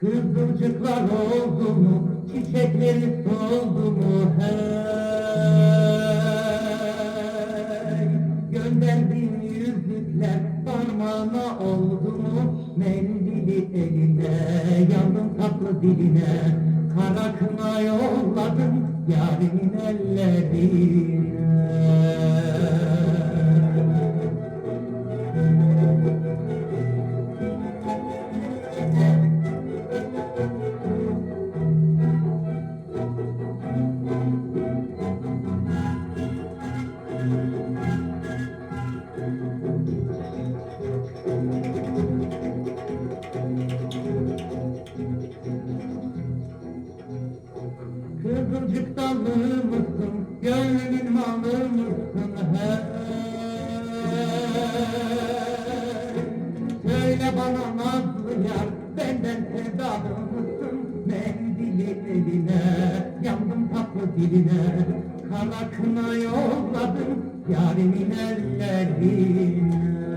Kızılcıklar oldu mu, çiçekleri soldu mu? Hey! Gönderdiğin yüzükler parmağına oldu mu? Mendili eline, yandım tatlı diline. Kara kına yolladım yarimin ellerine Kızılcık dallı mısın, gönlümün malı mısın? Söyle bana nazlı yar, benden sevdalı mısın? Mendili eline, yandım diline Kara kına yolladım, yarimin ellerine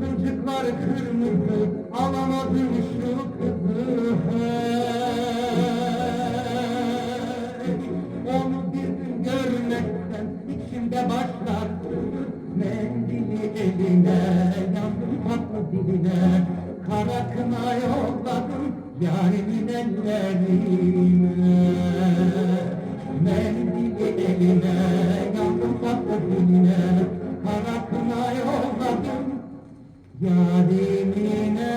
Kızılcıklar kırmızı alamadım şu kızı. Onu bir gün görmekten içimde başlar. Mendili eline yandım tatlı diline Kara kına yolladım yarimin ellerine Yadimina